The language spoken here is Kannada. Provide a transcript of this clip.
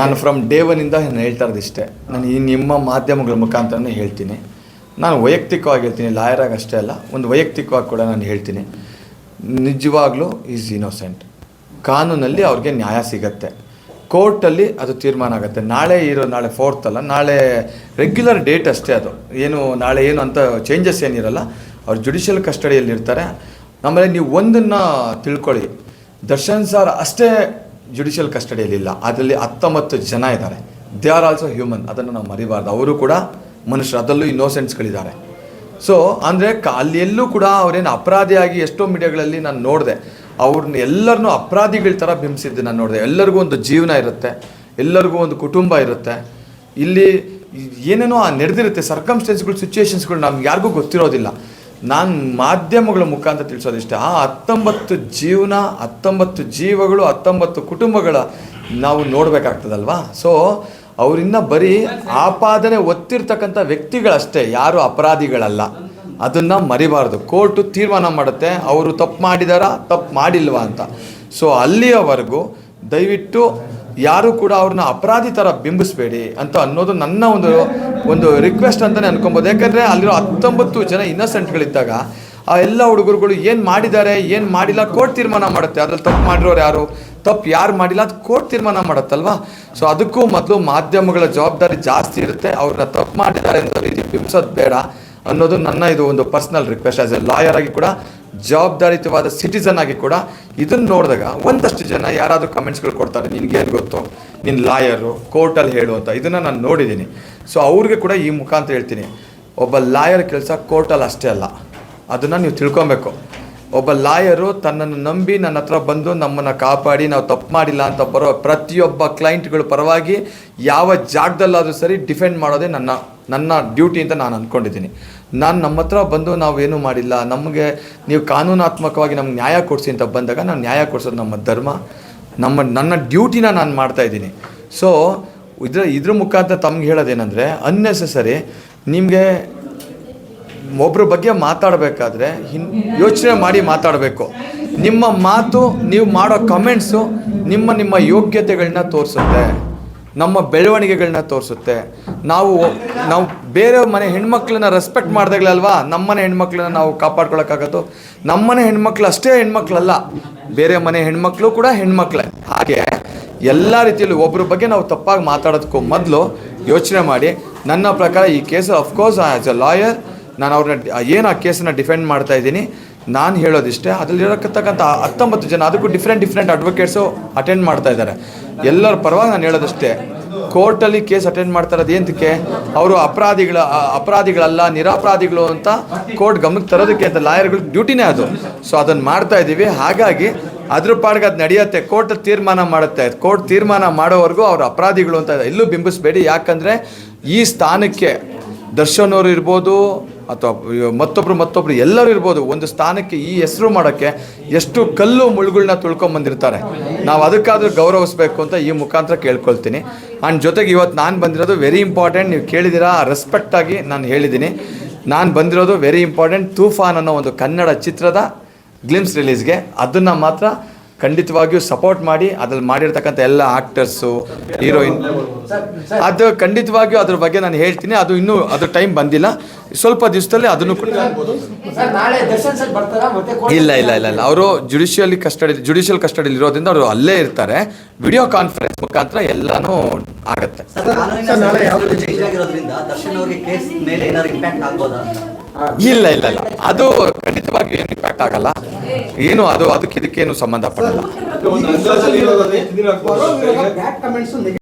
ನಾನು ಫ್ರಮ್ ಡೇ ಒನ್ನಿಂದ ನಾನು ಹೇಳ್ತಾ ಇರೋದು ಇಷ್ಟೇ ನಾನು ಈ ನಿಮ್ಮ ಮಾಧ್ಯಮಗಳ ಮುಖಾಂತರನೇ ಹೇಳ್ತೀನಿ. ನಾನು ವೈಯಕ್ತಿಕವಾಗಿ ಹೇಳ್ತೀನಿ ಲಾಯರಾಗಿ ಅಷ್ಟೇ ಅಲ್ಲ ಒಂದು ವೈಯಕ್ತಿಕವಾಗಿ ಕೂಡ ನಾನು ಹೇಳ್ತೀನಿ. ನಿಜವಾಗ್ಲೂ ಈಸ್ ಇನೋಸೆಂಟ್ ಕಾನೂನಲ್ಲಿ ಅವ್ರಿಗೆ ನ್ಯಾಯ ಸಿಗತ್ತೆ. ಕೋರ್ಟಲ್ಲಿ ಅದು ತೀರ್ಮಾನ ಆಗುತ್ತೆ. ನಾಳೆ ಇರೋ ನಾಳೆ ಫೋರ್ತ್ ಅಲ್ಲ ನಾಳೆ ರೆಗ್ಯುಲರ್ ಡೇಟ್ ಅಷ್ಟೇ ಅದು. ಏನು ನಾಳೆ ಏನು ಅಂತ ಚೇಂಜಸ್ ಏನಿರಲ್ಲ ಅವ್ರು ಜುಡಿಷಿಯಲ್ ಕಸ್ಟಡಿಯಲ್ಲಿ ಇರ್ತಾರೆ ಆಮೇಲೆ ನೀವು ಒಂದನ್ನು ತಿಳ್ಕೊಳ್ಳಿ. ದರ್ಶನ್ ಸರ್ ಅಷ್ಟೇ ಜುಡಿಷಿಯಲ್ ಕಸ್ಟಡಿಯಲ್ಲಿ ಇಲ್ಲ. ಅದರಲ್ಲಿ ಹತ್ತೊಂಬತ್ತು ಜನ ಇದ್ದಾರೆ. ದೇ ಆರ್ ಆಲ್ಸೋ ಹ್ಯೂಮನ್ ಅದನ್ನು ನಾವು ಮರಿಬಾರ್ದು. ಅವರು ಕೂಡ ಮನುಷ್ಯರು. ಅದರಲ್ಲೂ ಇನ್ನೋಸೆಂಟ್ಸ್ಗಳಿದ್ದಾರೆ ಸೊ ಅಂದರೆ ಅಲ್ಲಿ ಎಲ್ಲೂ ಕೂಡ ಅವರೇನು ಅಪರಾಧಿಯಾಗಿ ಎಷ್ಟೋ ಮೀಡಿಯಾಗಳಲ್ಲಿ ನಾನು ನೋಡಿದೆ. ಅವ್ರನ್ನ ಎಲ್ಲರನ್ನೂ ಅಪರಾಧಿಗಳ ಥರ ಬಿಂಬಿಸಿದ್ದು ನಾನು ನೋಡಿದೆ. ಎಲ್ಲರಿಗೂ ಒಂದು ಜೀವನ ಇರುತ್ತೆ. ಎಲ್ಲರಿಗೂ ಒಂದು ಕುಟುಂಬ ಇರುತ್ತೆ. ಇಲ್ಲಿ ಏನೇನೋ ನಡೆದಿರುತ್ತೆ. ಸರ್ಕಮ್ಸ್ಟೆನ್ಸ್ಗಳು ಸಿಚುವೇಶನ್ಸ್ಗಳು ನಮ್ಗೆ ಯಾರಿಗೂ ಗೊತ್ತಿರೋದಿಲ್ಲ. ನಾನು ಮಾಧ್ಯಮಗಳ ಮುಖಾಂತರ ತಿಳಿಸೋದಿಷ್ಟೇ. ಆ ಹತ್ತೊಂಬತ್ತು ಜೀವನ, ಹತ್ತೊಂಬತ್ತು ಜೀವಗಳು, ಹತ್ತೊಂಬತ್ತು ಕುಟುಂಬಗಳ ನಾವು ನೋಡಬೇಕಾಗ್ತದಲ್ವಾ? ಸೊ ಅವರಿಂದ ಬರೀ ಆಪಾದನೆ ಒತ್ತಿರ್ತಕ್ಕಂಥ ವ್ಯಕ್ತಿಗಳಷ್ಟೇ, ಯಾರು ಅಪರಾಧಿಗಳಲ್ಲ. ಅದನ್ನು ಮರಿಬಾರ್ದು. ಕೋರ್ಟು ತೀರ್ಮಾನ ಮಾಡುತ್ತೆ, ಅವರು ತಪ್ಪು ಮಾಡಿದಾರಾ, ತಪ್ಪು ಮಾಡಿಲ್ವಾ ಅಂತ. ಸೊ ಅಲ್ಲಿಯವರೆಗೂ ದಯವಿಟ್ಟು ಯಾರು ಕೂಡ ಅವ್ರನ್ನ ಅಪರಾಧಿ ಥರ ಬಿಂಬಿಸ್ಬೇಡಿ ಅಂತ ಅನ್ನೋದು ನನ್ನ ಒಂದು ಒಂದು ರಿಕ್ವೆಸ್ಟ್ ಅಂತಲೇ ಅನ್ಕೊಬೋದು. ಯಾಕಂದರೆ ಅಲ್ಲಿರೋ ಹತ್ತೊಂಬತ್ತು ಜನ ಇನ್ನೋಸೆಂಟ್ಗಳಿದ್ದಾಗ ಆ ಎಲ್ಲ ಹುಡುಗರುಗಳು ಏನು ಮಾಡಿದ್ದಾರೆ, ಏನು ಮಾಡಿಲ್ಲ ಕೋರ್ಟ್ ತೀರ್ಮಾನ ಮಾಡುತ್ತೆ. ಅದ್ರಲ್ಲಿ ತಪ್ಪು ಮಾಡಿರೋರು ಯಾರು? ತಪ್ಪು ಯಾರು ಮಾಡಿಲ್ಲ ಅದು ಕೋರ್ಟ್ ತೀರ್ಮಾನ ಮಾಡುತ್ತಲ್ವಾ? ಸೊ ಅದಕ್ಕೂ ಮೊದಲು ಮಾಧ್ಯಮಗಳ ಜವಾಬ್ದಾರಿ ಜಾಸ್ತಿ ಇರುತ್ತೆ. ಅವ್ರನ್ನ ತಪ್ಪು ಮಾಡಿದ್ದಾರೆ ಅಂತ ಬಿಂಬಿಸೋದು ಬೇಡ ಅನ್ನೋದು ನನ್ನ ಇದು ಒಂದು personal request as a lawyer ಆಗಿ ಕೂಡ ಜವಾಬ್ದಾರಿಯುತವಾದ ಸಿಟಿಸನ್ ಆಗಿ ಕೂಡ ಇದನ್ನು ನೋಡಿದಾಗ ಒಂದಷ್ಟು ಜನ ಯಾರಾದರೂ ಕಮೆಂಟ್ಸ್ಗಳು ಕೊಡ್ತಾರೆ ನಿನಗೇನು ಗೊತ್ತು? ನಿನ್ನ ಲಾಯರು ಕೋರ್ಟಲ್ಲಿ ಹೇಳು ಅಂತ. ಇದನ್ನು ನಾನು ನೋಡಿದ್ದೀನಿ. ಸೊ ಅವ್ರಿಗೆ ಕೂಡ ಈ ಮುಖಾಂತರ ಹೇಳ್ತೀನಿ. ಒಬ್ಬ ಲಾಯರ್ ಕೆಲಸ ಕೋರ್ಟಲ್ಲಿ ಅಷ್ಟೇ ಅಲ್ಲ. ಅದನ್ನು ನೀವು ತಿಳ್ಕೊಬೇಕು. ಒಬ್ಬ ಲಾಯರು ತನ್ನನ್ನು ನಂಬಿ ನನ್ನ ಹತ್ರ ಬಂದು ನಮ್ಮನ್ನು ಕಾಪಾಡಿ, ನಾವು ತಪ್ಪು ಮಾಡಿಲ್ಲ ಅಂತ ಬರೋ ಪ್ರತಿಯೊಬ್ಬ ಕ್ಲೈಂಟ್ಗಳ ಪರವಾಗಿ ಯಾವ ಜಾಗದಲ್ಲಾದರೂ ಸರಿ ಡಿಫೆಂಡ್ ಮಾಡೋದೇ ನನ್ನ ನನ್ನ ಡ್ಯೂಟಿ ಅಂತ ನಾನು ಅಂದ್ಕೊಂಡಿದ್ದೀನಿ ನಾನು ನಮ್ಮ ಹತ್ರ ಬಂದು ನಾವೇನು ಮಾಡಿಲ್ಲ, ನಮಗೆ ನೀವು ಕಾನೂನಾತ್ಮಕವಾಗಿ ನಮ್ಗೆ ನ್ಯಾಯ ಕೊಡಿಸಿ ಅಂತ ಬಂದಾಗ ನಾನು ನ್ಯಾಯ ಕೊಡಿಸೋದು ನಮ್ಮ ಧರ್ಮ, ನಮ್ಮ, ನನ್ನ ಡ್ಯೂಟಿನ ನಾನು ಮಾಡ್ತಾ ಇದ್ದೀನಿ. ಸೊ ಇದ್ರ ಇದ್ರ ಮುಖಾಂತರ ತಮ್ಗೆ ಹೇಳೋದೇನೆಂದರೆ ಅನ್ನೆಸೆಸರಿ ನಿಮಗೆ ಒಬ್ಬರ ಬಗ್ಗೆ ಮಾತಾಡಬೇಕಾದ್ರೆ ಹಿನ್ ಯೋಚನೆ ಮಾಡಿ ಮಾತಾಡಬೇಕು. ನಿಮ್ಮ ಮಾತು ನೀವು ಮಾಡೋ ಕಮೆಂಟ್ಸು ನಿಮ್ಮ ನಿಮ್ಮ ಯೋಗ್ಯತೆಗಳನ್ನ ತೋರಿಸುತ್ತೆ. ನಮ್ಮ ಬೆಳವಣಿಗೆಗಳನ್ನ ತೋರಿಸುತ್ತೆ. ನಾವು ನಾವು ಬೇರೆ ಮನೆ ಹೆಣ್ಮಕ್ಳನ್ನ ರೆಸ್ಪೆಕ್ಟ್ ಮಾಡ್ದಾಗಲಲ್ವಾ? ನಮ್ಮನೆ ಹೆಣ್ಮಕ್ಳನ್ನ ನಾವು ಕಾಪಾಡ್ಕೊಳಕ್ಕಾಗತ್ತು? ನಮ್ಮನೆ ಹೆಣ್ಮಕ್ಳು ಅಷ್ಟೇ ಹೆಣ್ಮಕ್ಳಲ್ಲ. ಬೇರೆ ಮನೆ ಹೆಣ್ಮಕ್ಳು ಕೂಡ ಹೆಣ್ಮಕ್ಳೇ. ಹಾಗೆ ಎಲ್ಲ ರೀತಿಯಲ್ಲೂ ಒಬ್ಬರ ಬಗ್ಗೆ ನಾವು ತಪ್ಪಾಗಿ ಮಾತಾಡೋದಕ್ಕೂ ಮೊದಲು ಯೋಚನೆ ಮಾಡಿ. ನನ್ನ ಪ್ರಕಾರ ಈ case of course as a lawyer ನಾನು ಅವ್ರನ್ನ ಏನು ಆ ಕೇಸನ್ನು ಡಿಫೆಂಡ್ ಮಾಡ್ತಾ ಇದ್ದೀನಿ, ನಾನು ಹೇಳೋದಿಷ್ಟೇ ಅದರಲ್ಲಿರತಕ್ಕಂಥ ಹತ್ತೊಂಬತ್ತು ಜನ, ಅದಕ್ಕೂ ಡಿಫ್ರೆಂಟ್ ಡಿಫ್ರೆಂಟ್ ಅಡ್ವೊಕೇಟ್ಸು ಅಟೆಂಡ್ ಮಾಡ್ತಾ ಇದ್ದಾರೆ. ಎಲ್ಲರ ಪರವಾಗಿ ನಾನು ಹೇಳೋದಷ್ಟೇ ಕೋರ್ಟಲ್ಲಿ ಕೇಸ್ ಅಟೆಂಡ್ ಮಾಡ್ತಾ ಇರೋದು ಏನಕ್ಕೆ ಅವರು ಅಪರಾಧಿಗಳ ಅಪರಾಧಿಗಳಲ್ಲ, ನಿರಾಪರಾಧಿಗಳು ಅಂತ ಕೋರ್ಟ್ ಗಮನಕ್ಕೆ ತರೋದಕ್ಕೆ ಅಂತ ಲಾಯರ್ಗಳ ಡ್ಯೂಟಿನೇ ಅದು. ಸೊ ಅದನ್ನು ಮಾಡ್ತಾ ಇದ್ದೀವಿ. ಹಾಗಾಗಿ ಅದ್ರ ಪಾಡ್ಗೆ ಅದು ನಡೆಯುತ್ತೆ. ಕೋರ್ಟ್ ತೀರ್ಮಾನ ಮಾಡುತ್ತೆ. ಕೋರ್ಟ್ ತೀರ್ಮಾನ ಮಾಡೋವರೆಗೂ ಅವರು ಅಪರಾಧಿಗಳು ಅಂತ ಎಲ್ಲೂ ಬಿಂಬಿಸ್ಬೇಡಿ. ಯಾಕಂದರೆ ಈ ಸ್ಥಾನಕ್ಕೆ ದರ್ಶನ್ ಅವರು ಇರ್ಬೋದು ಅಥವಾ ಮತ್ತೊಬ್ರು ಮತ್ತೊಬ್ರು ಎಲ್ಲರೂ ಇರ್ಬೋದು, ಒಂದು ಸ್ಥಾನಕ್ಕೆ ಈ ಹೆಸರು ಮಾಡೋಕ್ಕೆ ಎಷ್ಟು ಕಲ್ಲು ಮುಳುಗಳನ್ನ ತುಳ್ಕೊಂಬಂದಿರ್ತಾರೆ ನಾವು ಅದಕ್ಕಾದರೂ ಗೌರವಿಸ್ಬೇಕು ಅಂತ ಈ ಮುಖಾಂತರ ಕೇಳ್ಕೊಳ್ತೀನಿ. ಆ್ಯಂಡ್ ಜೊತೆಗೆ ಇವತ್ತು ನಾನು ಬಂದಿರೋದು ವೆರಿ ಇಂಪಾರ್ಟೆಂಟ್ ನೀವು ಕೇಳಿದ್ದೀರಾ ರೆಸ್ಪೆಕ್ಟಾಗಿ ನಾನು ಹೇಳಿದ್ದೀನಿ. ನಾನು ಬಂದಿರೋದು ವೆರಿ ಇಂಪಾರ್ಟೆಂಟ್ ತೂಫಾನ್ ಅನ್ನೋ ಒಂದು ಕನ್ನಡ ಚಿತ್ರದ ಗ್ಲಿಮ್ಸ್ ರಿಲೀಸ್ಗೆ ಅದನ್ನು ಮಾತ್ರ ಖಂಡಿತವಾಗಿಯೂ ಸಪೋರ್ಟ್ ಮಾಡಿ ಅದ್ರಲ್ಲಿ ಮಾಡಿರ್ತಕ್ಕಂಥ ಎಲ್ಲ ಆಕ್ಟರ್ಸು ಹೀರೋಯಿನ್ ಅದು ಖಂಡಿತವಾಗಿಯೂ ಅದ್ರ ಬಗ್ಗೆ ನಾನು ಹೇಳ್ತೀನಿ. ಅದು ಇನ್ನೂ ಅದ್ರ ಟೈಮ್ ಬಂದಿಲ್ಲ. ಸ್ವಲ್ಪ ದಿವಸದಲ್ಲಿ ಅದನ್ನು ಕೂಡ ಸರ್ ನಾಳೆ ದರ್ಶನ್ ಸರ್ ಬರ್ತಾರಾ ಮತ್ತೆ ಇಲ್ಲ ಇಲ್ಲ ಇಲ್ಲ ಇಲ್ಲ. ಅವರು ಜುಡಿಷಿಯಲಿ ಕಸ್ಟಡಿ ಜುಡಿಷಿಯಲ್ ಕಸ್ಟಡಿಲಿ ಇರೋದ್ರಿಂದ ಅವರು ಅಲ್ಲೇ ಇರ್ತಾರೆ. ವಿಡಿಯೋ ಕಾನ್ಫರೆನ್ಸ್ ಮುಖಾಂತರ ಎಲ್ಲಾನು ಆಗುತ್ತೆ. ಇಲ್ಲ ಇಲ್ಲ ಇಲ್ಲ ಅದು ಖಂಡಿತವಾಗಿ ಏನು ಇಂಪ್ಯಾಕ್ಟ್ ಆಗಲ್ಲ ಏನು ಅದು ಅದಕ್ಕೆ ಇದಕ್ಕೇನು ಸಂಬಂಧಪಡಲ್ಲ